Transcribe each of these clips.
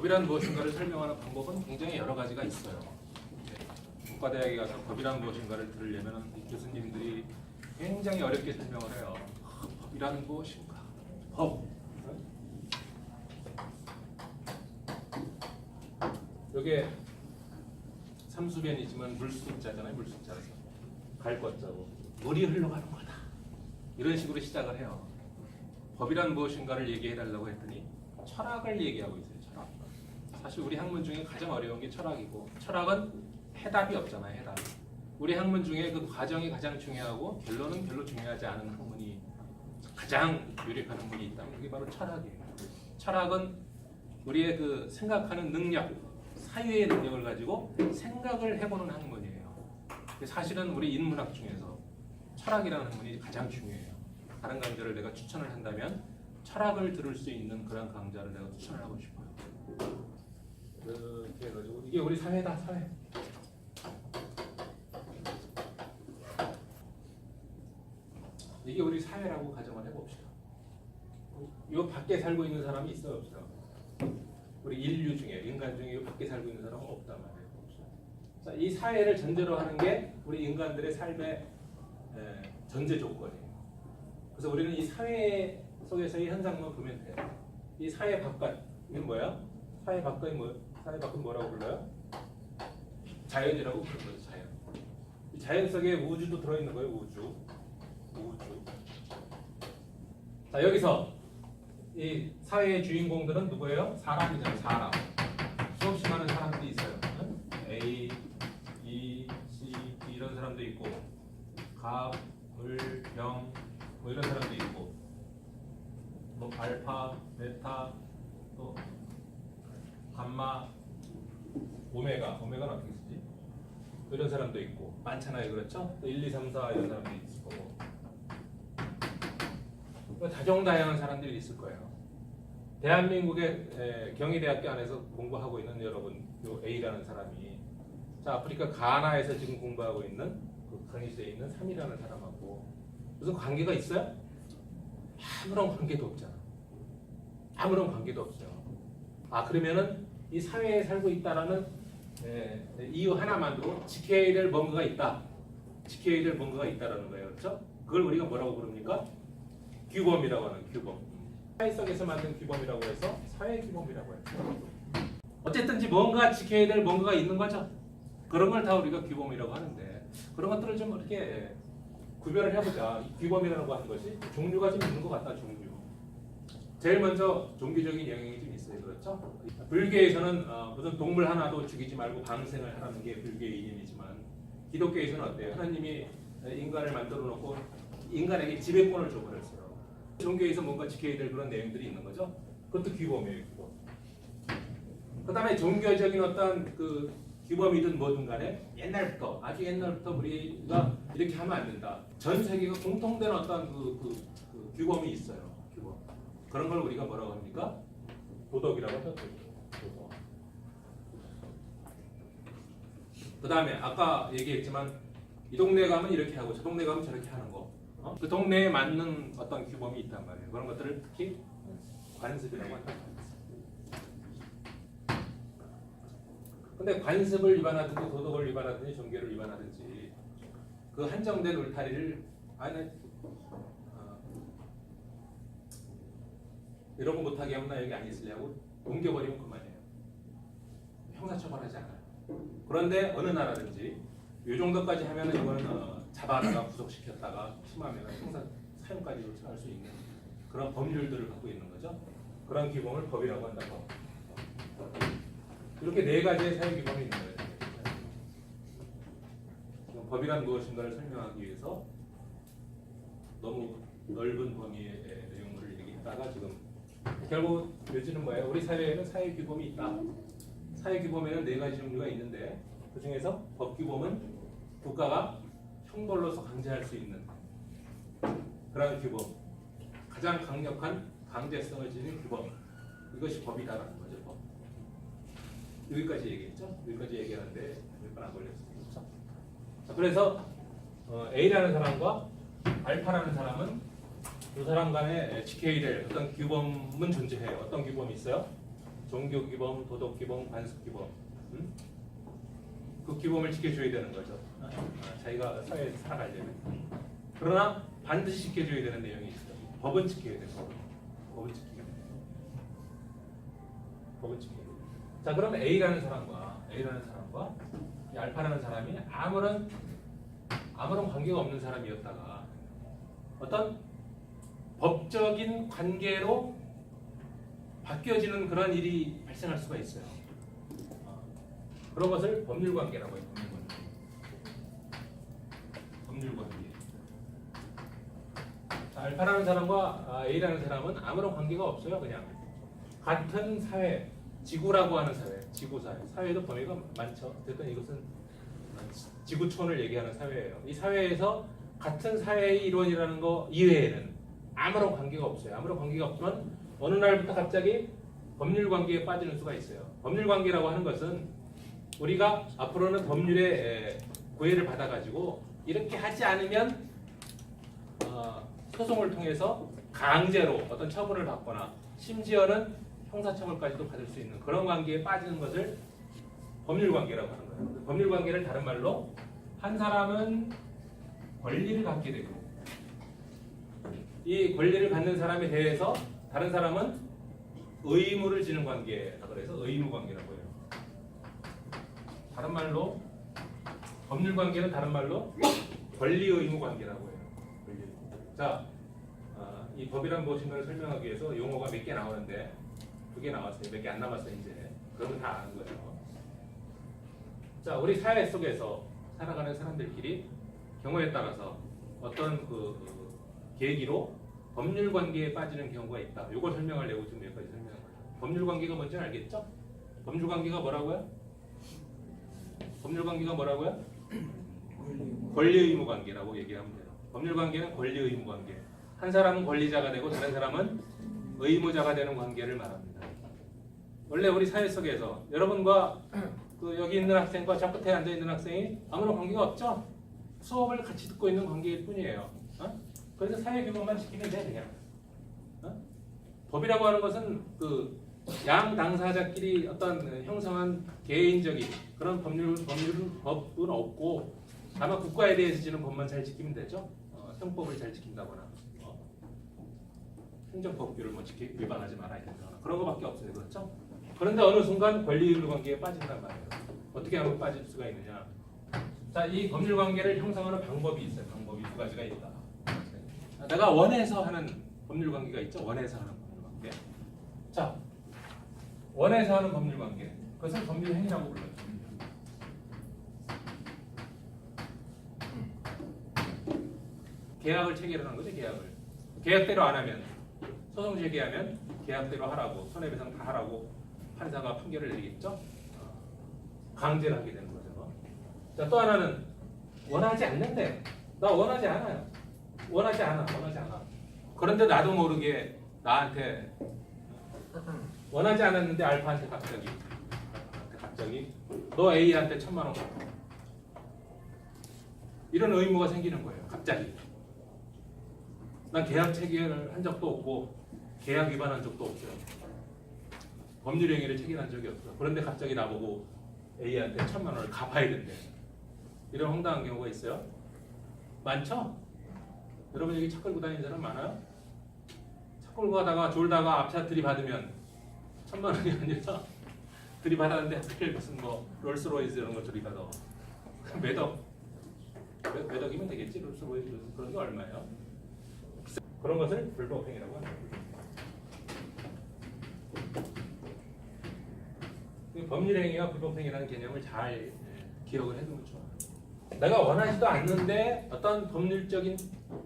법이란 무엇인가를 설명하는 방법은 굉장히 여러 가지가 있어요. 국가대학에 가서 법이란 무엇인가를 들으려면 이 교수님들이 굉장히 어렵게 설명을 해요. 아, 법이란 무엇인가? 법. 이게 삼수변이지만 물수자잖아요. 물수자라서 갈 것자고 물이 흘러가는 거다. 이런 식으로 시작을 해요. 법이란 무엇인가를 얘기해 달라고 했더니 철학을 얘기하고 있어요. 사실 우리 학문 중에 가장 어려운 게 철학이고 철학은 해답이 없잖아요. 해답. 우리 학문 중에 그 과정이 가장 중요하고 결론은 별로 중요하지 않은 학문이 가장 유력한 학문이 있다면 그게 바로 철학이에요. 철학은 우리의 그 생각하는 능력, 사유의 능력을 가지고 생각을 해보는 학문이에요. 사실은 우리 인문학 중에서 철학이라는 학문이 가장 중요해요. 다른 강좌를 내가 추천을 한다면 철학을 들을 수 있는 그런 강좌를 내가 추천을 하고 싶어요. 이렇게 해가지고 이게 우리 사회다 사회. 이게 우리 사회라고 가정을 해봅시다. 이 밖에 살고 있는 사람이 있어요 없어요? 우리 인류 중에 인간 중에 이 밖에 살고 있는 사람은 없단 말이에요. 자, 이 사회를 전제로 하는 게 우리 인간들의 삶의 에, 전제 조건이에요. 그래서 우리는 이 사회 속에서의 현상만 보면 돼요. 이 사회 바깥 이건 뭐야? 사회 바깥이 뭐? 사회 바깥 뭐라고 불러요? 자연이라고 부르는 거죠. 자연. 이 자연 속에 우주도 들어있는 거예요. 우주. 우주. 자 여기서 이 사회의 주인공들은 누구예요? 사람이잖아요. 사람. 수없이 많은 사람들이 있어요. 응? A, E, C, D 이런 사람도 있고 갑, 을, 병, 뭐 이런 사람도 있고 뭐 알파, 베타, 또 감마, 오메가, 오메가는 어떻게 쓰지? 이런 사람도 있고 많잖아요, 그렇죠? 또 1, 2, 3, 4 이런 사람도 있을 거고 뭐 다종다양한 사람들이 있을 거예요. 대한민국의 에, 경희대학교 안에서 공부하고 있는 여러분, 요 A라는 사람이 자 아프리카 가나에서 지금 공부하고 있는 그 강의실에 있는 3이라는 사람하고 무슨 관계가 있어요? 아무런 관계도 없잖아. 아무런 관계도 없어요. 아 그러면은 이 사회에 살고 있다라는 에, 이유 하나만으로 지켜야 될 뭔가가 있다. 지켜야 될 뭔가가 있다라는 거예요, 그렇죠? 그걸 우리가 뭐라고 부릅니까? 규범이라고 하는 규범. 사회 속에서 만든 규범이라고 해서 사회 규범이라고 해요. 어쨌든지 뭔가 지켜야 될 뭔가가 있는 거죠. 그런 걸 다 우리가 규범이라고 하는데 그런 것들을 좀 이렇게 구별을 해보자. 이 규범이라고 하는 것이 종류가 좀 있는 것 같다. 종류. 제일 먼저 종교적인 영향이 좀 있어요. 그렇죠? 불교에서는 어, 무슨 동물 하나도 죽이지 말고 방생을 하라는 게 불교의 이념이지만 기독교에서는 어때요? 하나님이 인간을 만들어 놓고 인간에게 지배권을 줘버렸어요. 종교에서 뭔가 지켜야 될 그런 내용들이 있는 거죠. 그것도 규범이에요, 규범. 그 다음에 종교적인 어떤 그 규범이든 뭐든 간에 옛날부터, 아주 옛날부터 우리가 이렇게 하면 안 된다. 전 세계가 공통된 어떤 그, 그, 그 규범이 있어요. 그런 걸 우리가 뭐라고 합니까? 도덕이라고 하죠. 그 다음에 아까 얘기했지만 이 동네 가면 이렇게 하고 저 동네 가면 저렇게 하는 거. 어? 그 동네에 맞는 어떤 규범이 있단 말이에요. 그런 것들을 특히 관습이라고 한다. 근데 관습을 위반하든지 도덕을 위반하든지 종교를 위반하든지 그 한정된 울타리를 안에 어, 이런 거 못하게 하면 나 여기 안 있으려고 옮겨버리면 그만이에요. 형사처벌하지 않아요. 그런데 어느 나라든지 이 정도까지 하면은 이거는 어, 잡아다가 구속시켰다가 심하면 형사 사형까지 요청할 수 있는 그런 법률들을 갖고 있는 거죠. 그런 규범을 법이라고 한다고. 이렇게 네 가지의 사회 규범이 있는 거예요. 법이란 무엇인가를 설명하기 위해서 너무 넓은 범위의 내용을 얘기했다가 지금 결국 요지는 뭐예요? 우리 사회에는 사회 규범이 있다. 사회 규범에는 네 가지 종류가 있는데 그 중에서 법 규범은 국가가 형벌로서 강제할 수 있는 그러한 규범, 가장 강력한 강제성을 지닌 규범 이것이 법이다라는 거죠. 법. 여기까지 얘기했죠. 여기까지 얘기하는데 몇번 안 걸렸습니다. 그렇죠? 자, 그래서 어, A라는 사람과 알파라는 사람은 두 사람 간에 지켜야 될 어떤 규범은 존재해요. 어떤 규범이 있어요? 종교 기범, 도덕 기범, 관습 기범. 음? 그 기범을 지켜줘야 되는 거죠. 아, 자기가 사회에서 살아가려면. 그러나 반드시 지켜줘야 되는 내용이 있어요. 법은 지켜야 돼요. 법은 지켜야 돼요. 법은 지켜야 돼요. 자, 그럼 A라는 사람과 A라는 사람과 이 알파라는 사람이 아무런 아무런 관계가 없는 사람이었다가 어떤 법적인 관계로 바뀌어지는 그런 일이 발생할 수가 있어요. 어, 그런 것을 법률 관계라고 해요. 법률 관계. 알파라는 사람과 아, A라는 사람은 아무런 관계가 없어요. 그냥 같은 사회, 지구라고 하는 사회, 지구 사회. 사회도 범위가 많죠. 어쨌든 이것은 지구촌을 얘기하는 사회예요. 이 사회에서 같은 사회의 이론이라는 거 이외에는 아무런 관계가 없어요. 아무런 관계가 없지만 어느 날부터 갑자기 법률 관계에 빠지는 수가 있어요. 법률 관계라고 하는 것은 우리가 앞으로는 법률의 에, 구애를 받아가지고 이렇게 하지 않으면 어, 소송을 통해서 강제로 어떤 처벌을 받거나 심지어는 형사처벌까지도 받을 수 있는 그런 관계에 빠지는 것을 법률 관계라고 하는 거예요. 법률 관계를 다른 말로 한 사람은 권리를 갖게 되고 이 권리를 받는 사람에 대해서 다른 사람은 의무를 지는 관계라 그래서 의무 관계라고 해요. 다른 말로 법률 관계는 다른 말로 권리 의무 관계라고 해요. 자, 아, 이 법이란 무엇인가를 설명하기 위해서 용어가 몇 개 나오는데 두 개 나왔어요. 몇 개 안 남았어요 이제. 그러면 다 아는 거예요. 자, 우리 사회 속에서 살아가는 사람들끼리 경우에 따라서 어떤 그, 그 계기로 법률 관계에 빠지는 경우가 있다. 이걸 설명하려고 지금 여기까지 설명한 거예요. 법률 관계가 뭔지 알겠죠? 법률 관계가 뭐라고요? 법률 관계가 뭐라고요? 권리 의무 관계라고 얘기하면 돼요. 법률 관계는 권리 의무 관계. 한 사람은 권리자가 되고 다른 사람은 의무자가 되는 관계를 말합니다. 원래 우리 사회 속에서 여러분과 그 여기 있는 학생과 저 끝에 앉아 있는 학생이 아무런 관계가 없죠. 수업을 같이 듣고 있는 관계일 뿐이에요. 어? 그래서 사회 규범만 지키면 돼 그냥. 어? 법이라고 하는 것은 그 양 당사자끼리 어떤 형성한 개인적인 그런 법률 법률은 법은 없고 다만 국가에 대해서 지는 법만 잘 지키면 되죠. 어, 형법을 잘 지킨다거나 어, 행정법규를 뭐 지키 위반하지 말아야 된다거나 그런 거밖에 없어요, 그렇죠? 그런데 어느 순간 권리의무 관계에 빠진단 말이에요. 어떻게 하면 빠질 수가 있느냐? 자, 이 법률 관계를 형성하는 방법이 있어요. 방법이 두 가지가 있다. 내가 원해서 하는 법률 관계가 있죠. 원해서 하는 법률 관계. 자, 원해서 하는 법률 관계. 그것을 법률 행위라고 불러요. 계약을 체결하는 거죠. 계약을. 계약대로 안 하면 소송 제기하면 계약대로 하라고 손해배상 다 하라고 판사가 판결을 내리겠죠. 어, 강제를 하게 되는 거죠. 자, 또 하나는 원하지 않는데 나 원하지 않아요. 원하지 않아. 원하지 않아. 그런데 나도 모르게 나한테 원하지 않았는데 알파한테 갑자기 갑자기 너 A한테 천만 원 갚아. 이런 의무가 생기는 거예요. 갑자기. 난 계약 체결을 한 적도 없고 계약 위반한 적도 없어요. 법률 행위를 체결한 적이 없어. 그런데 갑자기 나보고 A한테 천만 원을 갚아야 된대. 이런 황당한 경우가 있어요. 많죠? 여러분 여기 차 끌고 다니는 사람 많아요? 차 끌고 가다가 졸다가 앞차 들이받으면 천만 원이 아니라 들이받았는데 하필 무슨 뭐 롤스로이스 이런 거 들이받아. 매덕 매- 매덕이면 되겠지 롤스로이스 그런 게 얼마예요? 그런 것을 불법행위라고 합니다. 이 법률행위와 불법행위라는 개념을 잘 예, 기억을 해두면 좋아요. 내가 원하지도 않는데 어떤 법률적인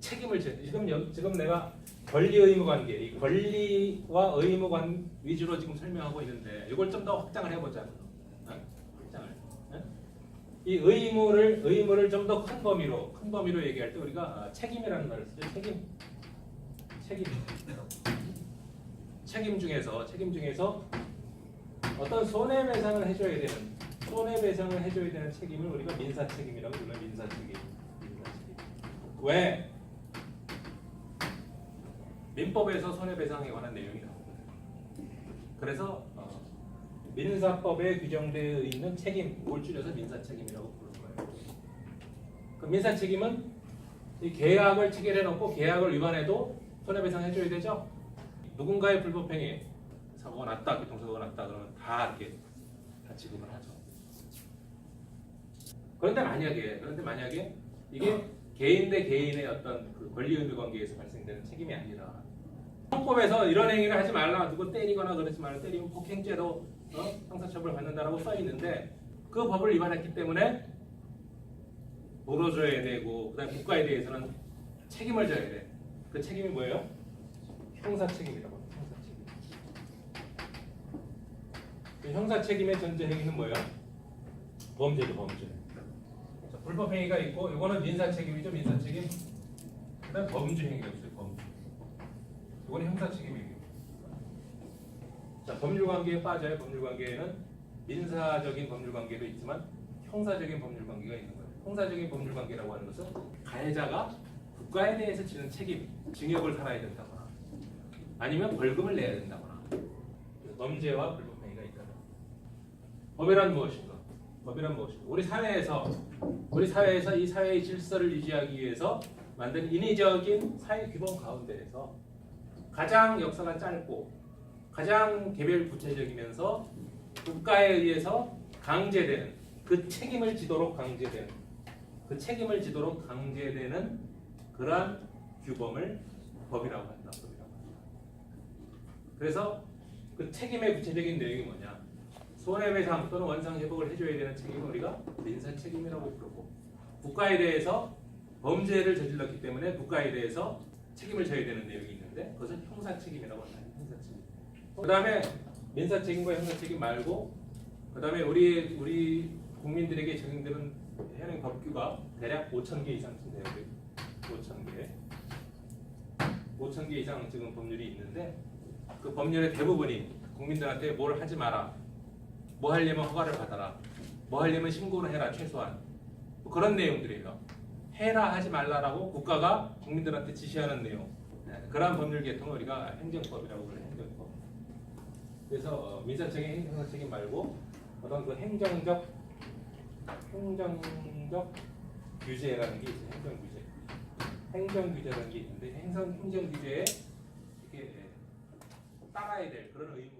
책임을 져. 지금 여- 지금 내가 권리 의무 관계, 이 권리와 의무 관 위주로 지금 설명하고 있는데 이걸 좀 더 확장을 해보자. 어? 확장을. 어? 이 의무를 의무를 좀 더 큰 범위로 큰 범위로 얘기할 때 우리가 아, 책임이라는 말을 쓰죠. 책임. 책임. 책임 중에서 책임 중에서 어떤 손해배상을 해줘야 되는 손해배상을 해줘야 되는 책임을 우리가 민사 책임이라고 불러요. 민사 책임. 민사. 왜? 민법에서 손해배상에 관한 내용이 나오거든요. 그래서 어, 민사법에 규정되어 있는 책임, 뭘 줄여서 민사 책임이라고 부르는 거예요. 그 민사 책임은 이 계약을 체결해 놓고 계약을 위반해도 손해배상 해줘야 되죠. 누군가의 불법행위 사고가 났다, 교통사고가 났다 그러면 다 이렇게 다 지급을 하죠. 그런데 만약에 그런데 만약에 이게 개인 대 개인의 어떤 그 권리의무 관계에서 발생되는 책임이 아니라 헌법에서 이런 행위를 하지 말라 누구 때리거나 그러지 말라 때리면 폭행죄로 어? 형사처벌 받는다라고 써 있는데 그 법을 위반했기 때문에 물어줘야 되고 그다음 국가에 대해서는 책임을 져야 돼. 그 책임이 뭐예요? 형사 책임이라고. 합니다. 형사 책임. 그 형사 책임의 전제 행위는 뭐예요? 범죄죠, 범죄. 자, 불법 행위가 있고 이거는 민사 책임이죠, 민사 책임. 그다음 범죄 행위가 있어요, 범죄. 이거는 형사 책임이에요. 자, 법률 관계에 빠져요. 법률 관계에는 민사적인 법률 관계도 있지만 형사적인 법률 관계가 있는 거예요. 형사적인 법률 관계라고 하는 것은 가해자가 국가에 대해서 지는 책임, 징역을 살아야 된다거나 아니면 벌금을 내야 된다거나 범죄와 불법 행위가 있다. 법이란 무엇인가? 법이란 무엇인가? 우리 사회에서 우리 사회에서 이 사회의 질서를 유지하기 위해서 만든 인위적인 사회 규범 가운데에서 가장 역사가 짧고 가장 개별 구체적이면서 국가에 의해서 강제되는 그 책임을 지도록 강제되는 그 책임을 지도록 강제되는 그러한 규범을 법이라고 한다. 법이라고 한다. 그래서 그 책임의 구체적인 내용이 뭐냐? 손해배상 또는 원상 회복을 해줘야 되는 책임은 우리가 민사 책임이라고 부르고 국가에 대해서 범죄를 저질렀기 때문에 국가에 대해서 책임을 져야 되는 내용이 있는데 그것은 형사 책임이라고 한다. 형사 책임. 그다음에 민사 책임과 형사 책임 말고 그다음에 우리 우리 국민들에게 적용되는 현행 법규가 대략 5천 개 이상 돼요. 5천 개. 5천 개 이상 지금 법률이 있는데 그 법률의 대부분이 국민들한테 뭘 하지 마라. 뭐 하려면 허가를 받아라. 뭐 하려면 신고를 해라 최소한. 뭐 그런 내용들이에요. 해라 하지 말라라고 국가가 국민들한테 지시하는 내용. 네, 그러한 법률 계통을 우리가 행정법이라고 불러요. 행정법. 그래서 어, 민사책임, 행정책임 말고 어떤 그 행정적 행정적 규제라는 게 있어요. 행정 규제. 행정 규제라는 게 있는데 행정 행정 규제에 이렇게 따라야 될 그런 의무가